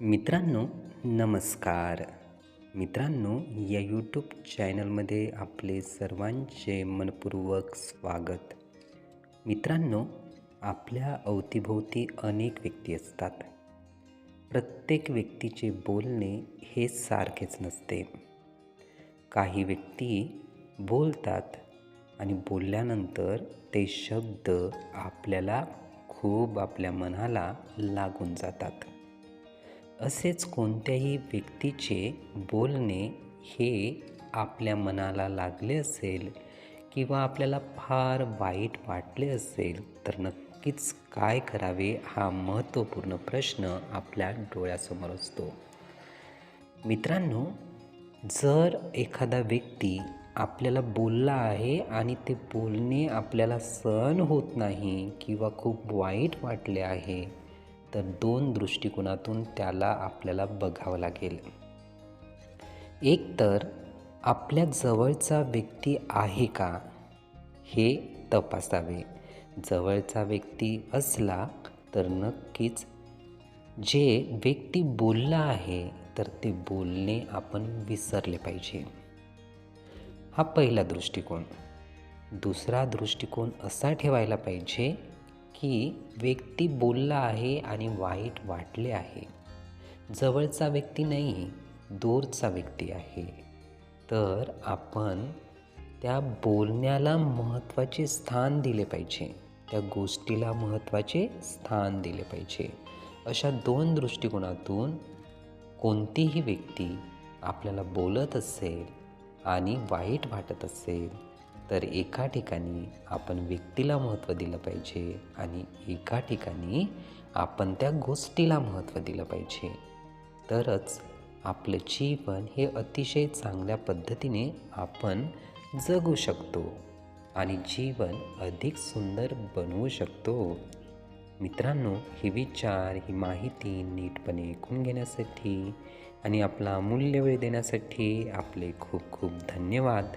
मित्रांनो नमस्कार. मित्रांनो या यूट्यूब चॅनलमध्ये आपले सर्वांचे मनपूर्वक स्वागत. मित्रांनो आपल्या अवतीभोवती अनेक व्यक्ती असतात. प्रत्येक व्यक्तीचे बोलणे हे सारखेच नसते. काही व्यक्ती बोलतात आणि बोलल्यानंतर ते शब्द आपल्याला खूप आपल्या मनाला लागून जातात. असेच कोणत्याही व्यक्तीचे बोलणे हे आपल्या मनाला लागले असेल किंवा आपल्याला फार वाईट वाटले असेल तर नक्कीच काय करावे हा महत्त्वपूर्ण प्रश्न आपल्या डोळ्यासमोर असतो. मित्रांनो जर एखादा व्यक्ती आपल्याला बोलला आहे आणि ते बोलणे आपल्याला सहन होत नाही किंवा खूप वाईट वाटले आहे तर दोन दृष्टिकोनातून त्याला आपल्याला बघावं लागेल. एक तर आपल्या जवळचा व्यक्ती आहे का? हे तपासावे. जवळचा व्यक्ती असला तर नक्कीच. जे व्यक्ती बोलला आहे तर ते बोलणे आपण विसरले पाहिजे. हा पहिला दृष्टिकोन. दुसरा दृष्टिकोन असा ठेवायला पाहिजे की व्यक्ती बोलला आहे आणि वाईट वाटले आहे. जवळचा व्यक्ती नाही दूरचा व्यक्ती आहे. तर आपण त्या बोलण्याला महत्त्वाचे स्थान दिले पाहिजे त्या गोष्टीला महत्त्वाचे स्थान दिले पाहिजे. अशा दोन दृष्टिकोनातून कोणतीही व्यक्ती आपल्याला बोलत असेल आणि वाईट वाटत असेल तर एका ठिकाणी आपण व्यक्तीला महत्त्व दिलं पाहिजे आणि एका ठिकाणी आपण त्या गोष्टीला महत्त्व दिलं पाहिजे. तरच आपलं जीवन हे अतिशय चांगल्या पद्धतीने आपण जगू शकतो आणि जीवन अधिक सुंदर बनवू शकतो. मित्रांनो हे विचार ही माहिती नीटपणे ऐकून घेण्यासाठी आणि आपला अमूल्य वेळ देण्यासाठी आपले खूप खूप धन्यवाद.